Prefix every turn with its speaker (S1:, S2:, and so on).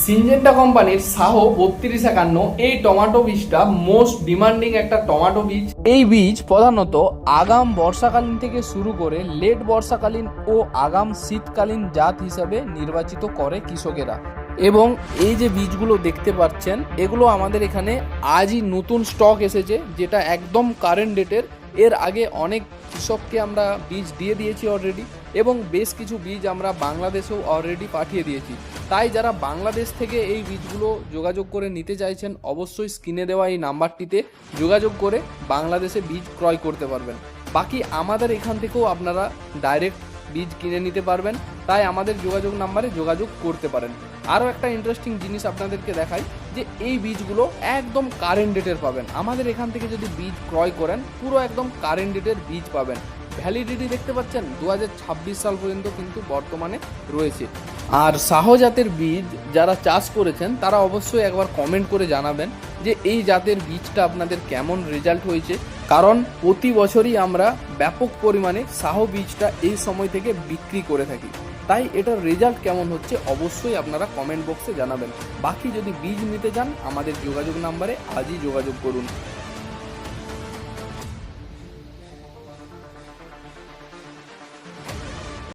S1: Syngenta কোম্পানির সাহো বত্রিশ একান্ন, এই টমেটো বীজটা মোস্ট ডিমান্ডিং একটা টমেটো বীজ। এই বীজ প্রধানত আগাম বর্ষাকালীন থেকে শুরু করে লেট বর্ষাকালীন ও আগাম শীতকালীন জাত হিসাবে নির্বাচিত করে কৃষকেরা। এবং এই যে বীজগুলো দেখতে পাচ্ছেন, এগুলো আমাদের এখানে আজই নতুন স্টক এসেছে, যেটা একদম কারেন্ট ডেটের এর আগে অনেক কৃষককে আমরা বীজ দিয়ে দিয়েছি অলরেডি এবং বেশ কিছু বীজ আমরা বাংলাদেশেও অলরেডি পাঠিয়ে দিয়েছি। তাই যারা বাংলাদেশ থেকে এই বীজগুলো যোগাযোগ করে নিতে চাইছেন, অবশ্যই স্ক্রিনে দেওয়া এই নাম্বারটিতে যোগাযোগ করে বাংলাদেশে বীজ ক্রয় করতে পারবেন। বাকি আমাদের এখান থেকেও আপনারা ডাইরেক্ট বীজ কিনে নিতে পারবেন। তাই আমাদের যোগাযোগ নাম্বারে যোগাযোগ করতে পারেন। আরও একটা ইন্টারেস্টিং জিনিস আপনাদেরকে দেখাই যে এই বীজগুলো একদম কারেন্ট ডেটের পাবেন। আমাদের এখান থেকে যদি বীজ ক্রয় করেন, পুরো একদম কারেন্ট ডেটের বীজ পাবেন। ভ্যালিডিটি দেখতে পাচ্ছেন, দু হাজার ছাব্বিশ সাল পর্যন্ত কিন্তু বর্তমানে রয়েছে। আর শাহজাতের বীজ যারা চাষ করেছেন, তারা অবশ্যই একবার কমেন্ট করে জানাবেন যে এই জাতের বীজটা আপনাদের কেমন রেজাল্ট হয়েছে। কারণ প্রতি বছরই আমরা ব্যাপক পরিমাণে শাহ বীজটা এই সময় থেকে বিক্রি করে থাকি। তাই এটার রেজাল্ট কেমন হচ্ছে অবশ্যই আপনারা কমেন্ট বক্সে জানাবেন। বাকি যদি বীজ নিতে চান, আমাদের যোগাযোগ নাম্বারে আজই যোগাযোগ করুন।